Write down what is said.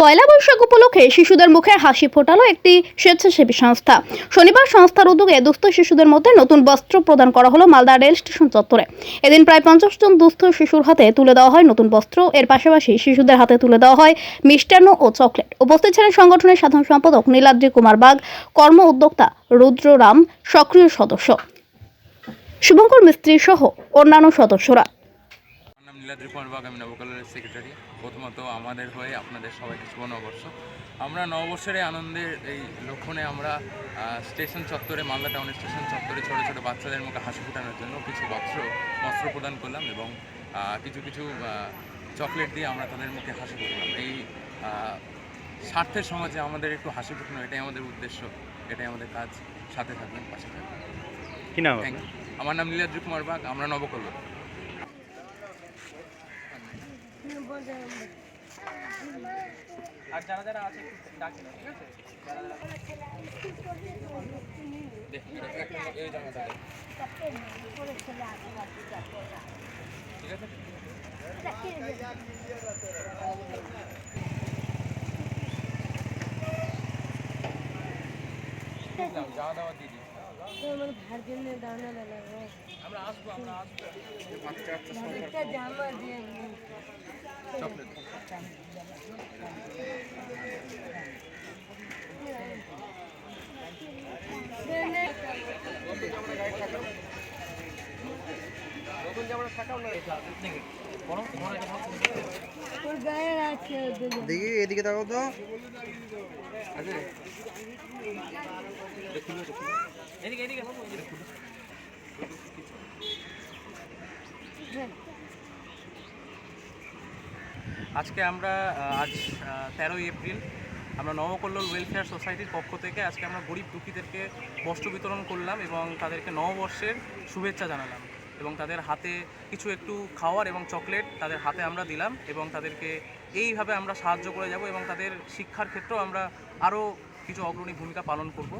পয়লা বৈশাখ উপলক্ষে শিশুদের মুখে হাসি ফোটালো একটি স্বেচ্ছাসেবী সংস্থা। শনিবার সংস্থার উদ্যোগে দুস্থ শিশুদের মধ্যে নতুন বস্ত্র প্রদান করা হলো মালদা রেল স্টেশন চত্বরে। এদিন প্রায় পঞ্চাশ জন দুস্থ শিশুর হাতে তুলে দেওয়া হয় নতুন বস্ত্র। এর পাশাপাশি শিশুদের হাতে তুলে দেওয়া হয় মিষ্টান্ন ও চকলেট। উপস্থিত ছিলেন সংগঠনের সাধারণ সম্পাদক নীলাদ্রি কুমার বাগ, কর্ম উদ্যোক্তা রুদ্ররাম, সক্রিয় সদস্য। শুভঙ্কর মিস্ত্রি সহ অন্যান্য সদস্যরা। নীলাদ্রি কুমার বাগ আমি নবকলের সেক্রেটারি প্রথমত আমাদের হয়ে আপনাদের সবাইকে শুভ নববর্ষ আমরা নববর্ষের আনন্দের এই লক্ষণে আমরা স্টেশন চত্বরে মালদা টাউন স্টেশন চত্বরে ছোটো ছোটো বাচ্চাদের মুখে হাসি ফুটানোর জন্য কিছু বস্ত্র বস্ত্র প্রদান করলাম এবং কিছু কিছু চকলেট দিয়ে আমরা তাদের মুখে হাসি ফুটলাম। এই স্বার্থের সমাজে আমাদের একটু হাসি ফুটানো এটাই আমাদের উদ্দেশ্য। এটাই আমাদের কাজ। সাথে থাকবেন পাশে থাকবেন। কি নাম থ্যাংক ইউ আমার নাম নীলাদ্রি কুমার বাগ আমরা নবকল্লর আর যারা যারা আছে ডাকি ঠিক আছে? ঠিক আছে? যাওয়া দানা লাগবে আমরা আসব আমরা আসব। একটা জামা দিয়ে চকলেট। দেখি এদিকে তাকাও তো। এদিকে এদিকে। আজকে আমরা আজ তেরোই এপ্রিল, আমরা নবকল্লোল ওয়েলফেয়ার সোসাইটির পক্ষ থেকে আজকে আমরা গরিব দুঃখীদেরকে বস্ত্র বিতরণ করলাম এবং তাদেরকে নববর্ষের শুভেচ্ছা জানালাম এবং তাদের হাতে কিছু একটু খাওয়ার এবং চকলেট তাদের হাতে আমরা দিলাম এবং তাদেরকে এইভাবে আমরা সাহায্য করে যাব এবং তাদের শিক্ষার ক্ষেত্রেও আমরা আরও কিছু অগ্রণী ভূমিকা পালন করব।